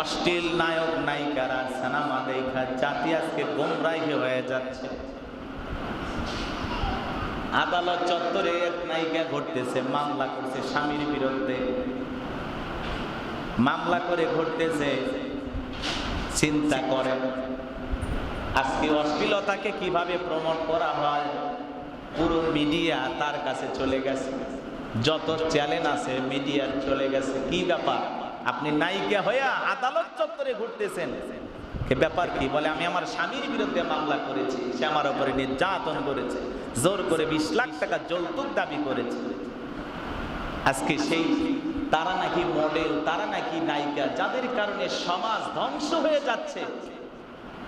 অশ্লীল নায়ক নায়িকারা সিনেমা দেখা জাতি আজকে গোমরাহি হয়ে যাচ্ছে। আদালত চত্বরে এক নায়িকা ঘটতেছে, মামলা করছে স্বামীর বিরুদ্ধে। মামলা করে ঘটতেছে, চিন্তা করেন, আজকে অশ্লীলতাকে কীভাবে প্রমোট করা হয়? পুরো মিডিয়া তার কাছে চলে গেছে। যত চ্যালেঞ্জ আছে, মিডিয়ার চলে গেছে। কি ব্যাপার? আপনি নায়িকা হইয়া আদালত চত্বরে ঘুরতেছেন। ব্যাপার কি? বলে, আমি আমার স্বামীর বিরুদ্ধে মামলা করেছি। সে আমার উপরে নির্যাতন করেছে। জোর করে বিশ লাখ টাকা যৌতুক দাবি করেছে। আজকে সেই তারা নাকি মডেল তারা নাকি নায়িকা, যাদের কারণে সমাজ ধ্বংস হয়ে যাচ্ছে।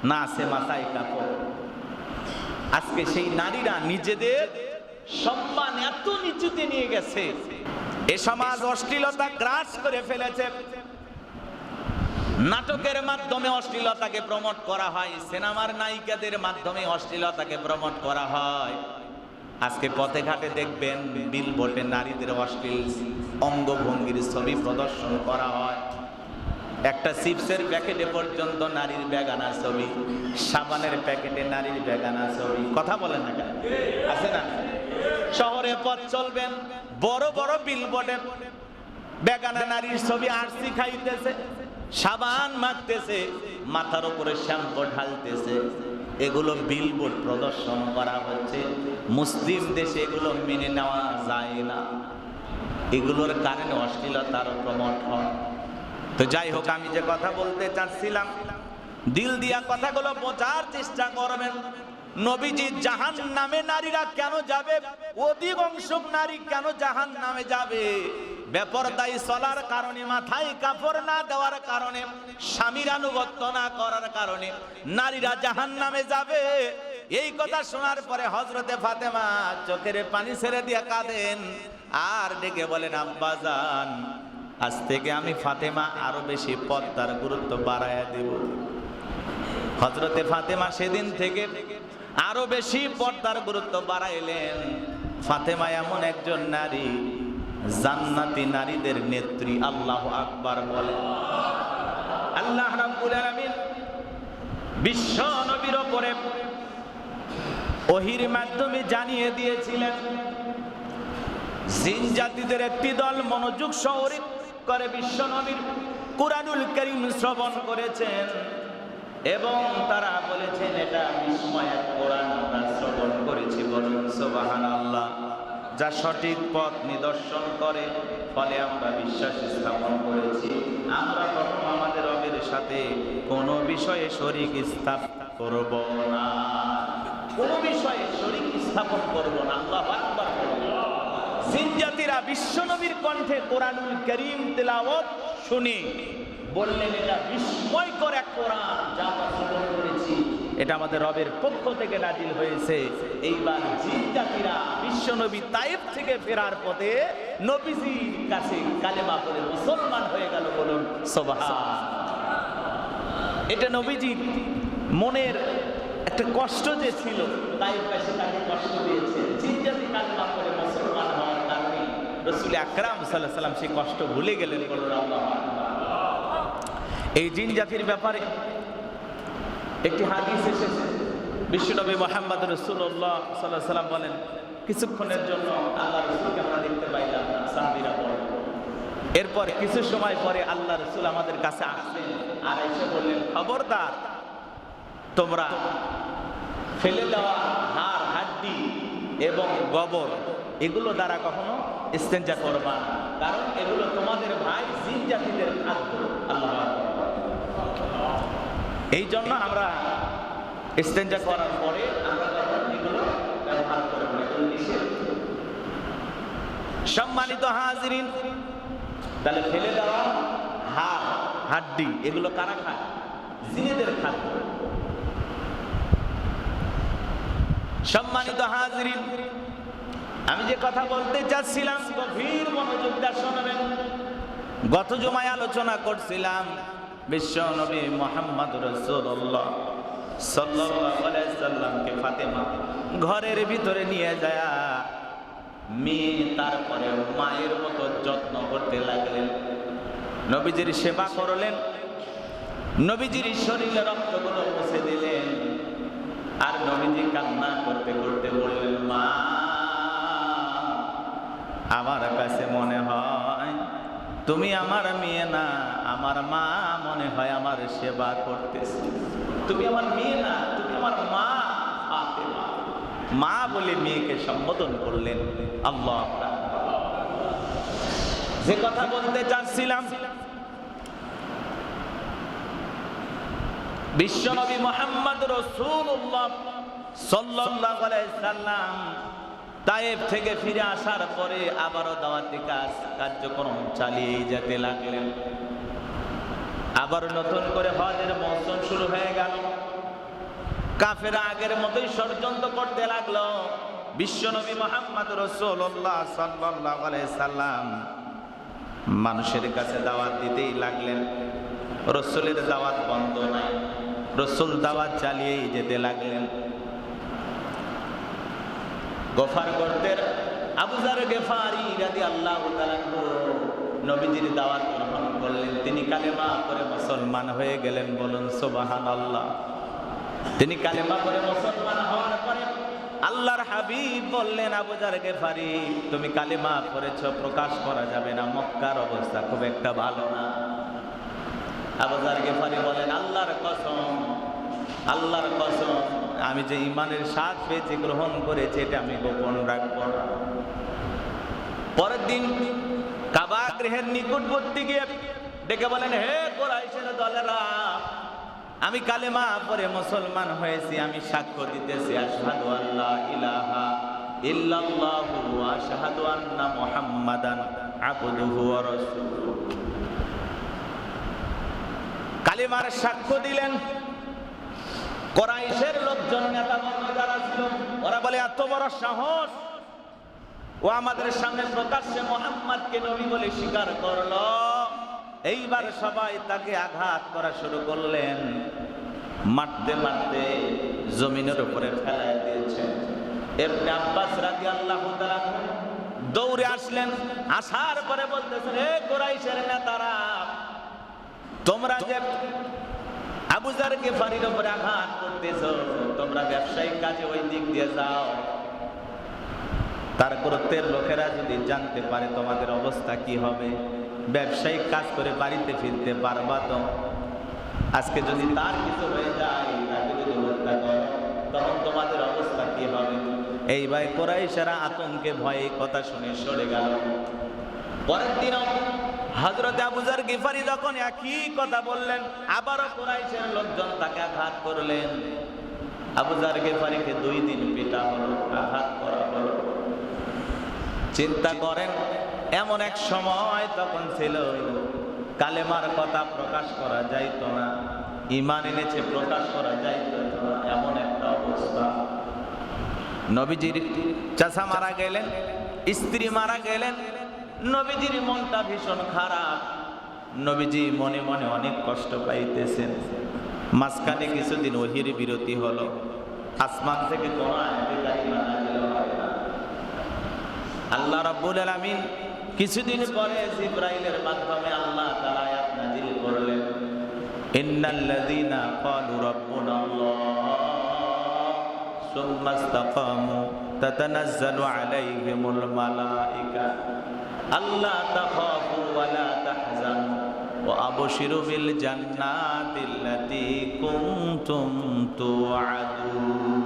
না আছে মাথায় কাপড়। আজকে সেই নারীরা নিজেদের সম্মান এত নিচুতে নিয়ে গেছে। এ সমাজ অশ্লীলতা গ্রাস করে ফেলেছে। নাটকের মাধ্যমে অশ্লীলতাকে প্রমোট করা হয়, সিনেমার নায়িকাদের মাধ্যমে অশ্লীলতাকে প্রমোট করা হয়। আজকে পথে ঘাটে দেখবেন বিল বোর্ডে নারীদের অশ্লীল অঙ্গভঙ্গির ছবি প্রদর্শন করা হয়। একটা চিপসের প্যাকেটে পর্যন্ত নারীর বেগানা ছবি, সাবানের প্যাকেটে নারীর বেগানা ছবি। কথা বলেন না আছে না? শহরে পথ চলবেন বড় বড় বিলবোর্ডে বেগানা নারীর ছবি আরসি খাইতেছে, সাবান মাখতেছে, মাথার উপরে শ্যাম্পু ঢালতেছে। এগুলো বিলবোর্ড প্রদর্শন করা হচ্ছে। মুসলিম দেশে এগুলো মেনে নেওয়া যায় না। এগুলোর কারণে অশ্লীলতার প্রমোট হয়। তো যাই হোক, আমি যে কথা বলতে চাচ্ছিলাম, দিল দিয়া কথাগুলো বোঝার চেষ্টা করবেন। নবীজি জাহান নামে নারীরা কেন যাবে? অধিকাংশ নারী কেন জাহান নামে যাবে? বেপরদায়ী চলার কারণে, মাথায় কাপড় না দেওয়ার কারণে, স্বামীর আনুগত্য না করার কারণে নারীরা জাহান নামে যাবে। এই কথা শোনার পরে হজরতে ফাতেমা চোখের পানি ছেড়ে দিয়ে কাঁদেন আর ডেকে বলেন আব্বাজান আজ থেকে আমি ফাতেমা আরও বেশি পদ্মার গুরুত্ব বাড়াইয়া দেব। হজরতে ফাতেমা সেদিন থেকে আরও বেশি পর্দার গুরুত্ব বাড়াইলেন। ফাতেমা এমন একজন নারী, জান্নাতি নারীদের নেত্রী আল্লাহ আকবার বলে। আল্লাহ বিশ্ব নবীর উপরে ওহির মাধ্যমে জানিয়ে দিয়েছিলেন, জিন জাতিদের একটি দল মনোযোগ শহরে করে বিশ্ব নবীর কুরআনুল করিম শ্রবণ করেছেন। এবং তারা বলেছেন, এটা বিস্ময় এক কোরআন আমরা শ্রবণ করেছি বলুন সোবাহান আল্লাহ যা সঠিক পথ নিদর্শন করে, ফলে আমরা বিশ্বাস স্থাপন করেছি। আমরা কখনো আমাদের রবের সাথে কোনো বিষয়ে শরিক স্থাপন করব না। কোনো বিষয়ে শরিক স্থাপন করব না। আল্লাহ আকবার জিন জাতিরা বিশ্বনবীর কণ্ঠে কোরআনুল করিম তেলাওয়াত শুনে। বললেন, এটা বিস্ময়কর এক কোরআন যা শ্রবণ করেছি। এটা আমাদের রবের পক্ষ থেকে নাজিল হয়েছে। এইবার জিন জাতিরা বিশ্বনবী তাইফ থেকে ফেরার পথে নবীজির কাছে কালেমা পড়ে মুসলমান হয়ে গেল বলুন সোবাহা এটা নবীজির মনের একটা কষ্ট যে ছিল, তাই কাছে তাকে কষ্ট দিয়েছে। জিন জাতি কালেমা পড়ে মুসলমান হওয়ার কারণে রসুল আকরাম সাল্লাহ সাল্লাম সেই কষ্ট ভুলে গেলেন বলুন, আল্লাহ এই জিন জাতির ব্যাপারে একটি হাদিস এসেছে। বিশ্বনবী মোহাম্মদ রসুল্লাহ সাল্লাহ সাল্লাম বলেন, কিছুক্ষণের জন্য আল্লাহ রসুলকে আমরা দেখতে পাইলাম না। সাহাবিরা বলেন। এরপর কিছু সময় পরে আল্লাহ রসুল আমাদের কাছে আসলেন আর এসে বললেন, খবরদার, তোমরা ফেলে দেওয়া হাড়, হাড্ডি এবং গোবর, এগুলো দ্বারা কখনো ইস্তেঞ্জা করবা কারণ এগুলো তোমাদের ভাই জিন জাতিদের খাদ্য। আল্লাহ এই জন্য আমরা ইস্তেঞ্জা করার পরে সম্মানিত হাজিরিন, তাহলে ফেলে দেওয়া হাড় হাড্ডি, এগুলো কারা খায়? জিনেদের খাদ্য সম্মানিত হাজিরিন, আমি যে কথা বলতে চাচ্ছিলাম, গভীর মনোযোগ দিয়ে শোনাবেন। গত জমায় আলোচনা করছিলাম বিশ্ব নবী মোহাম্মদ রসুল্লাহ সাল্লামকে ফাতেমা ঘরের ভিতরে নিয়ে যায়। মেয়ে তারপরে মায়ের মতো যত্ন করতে লাগলেন। নবীজির সেবা করলেন। নবীজির শরীরে রক্তগুলো মুছে দিলেন। আর নবীজি কান্না করতে করতে বললেন, মা, আমার কাছে মনে হয় তুমি আমার মেয়ে না, আমার মা মনে হয় আমার সেবা করতেছে। তুমি আমার মেয়ে না, তুমি আমার মা মা বলে মেয়েকে সম্বোধন করলেন আল্লাহ যে কথা বলতে চাচ্ছিলাম, বিশ্বনবী মোহাম্মদ আলাইহি সাল্লাম তায়েব থেকে ফিরে আসার পরে আবারও দাওয়াতি কাজ কার্যক্রম চালিয়ে যেতে লাগলেন। আবার নতুন করে হজের মৌসুম শুরু হয়ে গেল। কাফেরা আগের মতোই ষড়যন্ত্র করতে লাগল। বিশ্বনবী মোহাম্মদ রসুল্লাহ আলাইহি সাল্লাম মানুষের কাছে দাওয়াত দিতেই লাগলেন। রসুলের দাওয়াত বন্ধ নাই। রসুল দাওয়াত চালিয়েই যেতে লাগলেন। গোফার গর্তের আবুজার গেফারি রাদি আল্লাহ নবীজির দাওয়াত গ্রহণ করলেন। তিনি কালেমা করে মুসলমান হয়ে গেলেন বলুন সুবাহান আল্লাহ তিনি কালেমা করে মুসলমান হওয়ার পরে আল্লাহর হাবিব বললেন আবুজার গেফারি, তুমি কালেমা করেছ প্রকাশ করা যাবে না, মক্কার অবস্থা খুব একটা ভালো না। আবুজার গেফারি বলেন, আল্লাহর কসম আল্লাহর কসম আমি যে ইমানের স্বাদ পেয়েছি, গ্রহণ করেছি, এটা আমি গোপন রাখব। পরের দিন কাবা গৃহের নিকটবর্তী গিয়ে ডেকে বলেন, হে কোরাইশের দলেরা, আমি কালেমা পরে মুসলমান হয়েছি, আমি সাক্ষ্য দিতেছি, আশহাদু আল্লাহ ইলাহা ইল্লাল্লাহু ওয়া আশহাদু আন্না মুহাম্মাদান আবদুহু ওয়া রাসূলুহু। কালিমার সাক্ষ্য দিলেন কোরাইশের লোকজন, নেতা যারা ওরা বলে, এত বড় সাহস। ও আমাদের সামনে প্রকাশ্যে মোহাম্মদকে নবী বলে স্বীকার করল। এইবার সবাই তাকে আঘাত করা শুরু করলেন। মারতে মারতে জমিনের উপরে ফেলাই দিয়েছেন। এরপরে আব্বাস রাজি আল্লাহ দৌড়ে আসলেন। আসার পরে বলতেছেন হে কোরাইশের নেতারা, তোমরা যে আবুজারকে বাড়ির উপরে আঘাত করতেছ। তোমরা ব্যবসায়িক কাজে ওই দিক দিয়ে যাও। তার গুরুত্বের লোকেরা যদি জানতে পারে তোমাদের অবস্থা কি হবে, ব্যবসায়িক কাজ করে বাড়িতে ফিরতে পারবা তো? আজকে যদি তার কিছু হয়ে যায়, তাকে যদি হত্যা তখন তোমাদের অবস্থা কি হবে? এই ভাই কোরাইশারা আতঙ্কে ভয়ে কথা শুনে সরে গেল। পরের দিনও হজরত আবুজার গিফারি যখন একই কথা বললেন, আবারও কোরাইশের লোকজন তাকে আঘাত করলেন। আবুজার গেফারিকে দুই দিন পিটা হলো আঘাত করা হলো। চিন্তা করেন, এমন এক সময় তখন ছিল, কালেমার কথা প্রকাশ করা যাইত না ইমান এনেছে, প্রকাশ করা যাইত না, এমন একটা অবস্থা। নবীজির চাষা মারা গেলেন, স্ত্রী মারা গেলেন নবীজির মনটা ভীষণ খারাপ। নবীজি মনে মনে অনেক কষ্ট পাইতেছেন। মাঝখানে কিছুদিন ওহির বিরতি হলো। আসমান থেকে কোনো। আল্লাহ রাব্বুল আলামিন কিছুদিন পরে জিব্রাইলের মাধ্যমে আল্লাহ তাআলা আয়াত নাযিল করলেন। ইন্নাল্লাযীনা ক্বালু রাব্বুনা আল্লাহ। আলাইহিমুল মালাইকা। আল্লা তাখাফু ওয়া লা তাহজানু ওয়া আবশিরু বিল জান্নাতি আল্লাতী কুনতুম তুআদুন।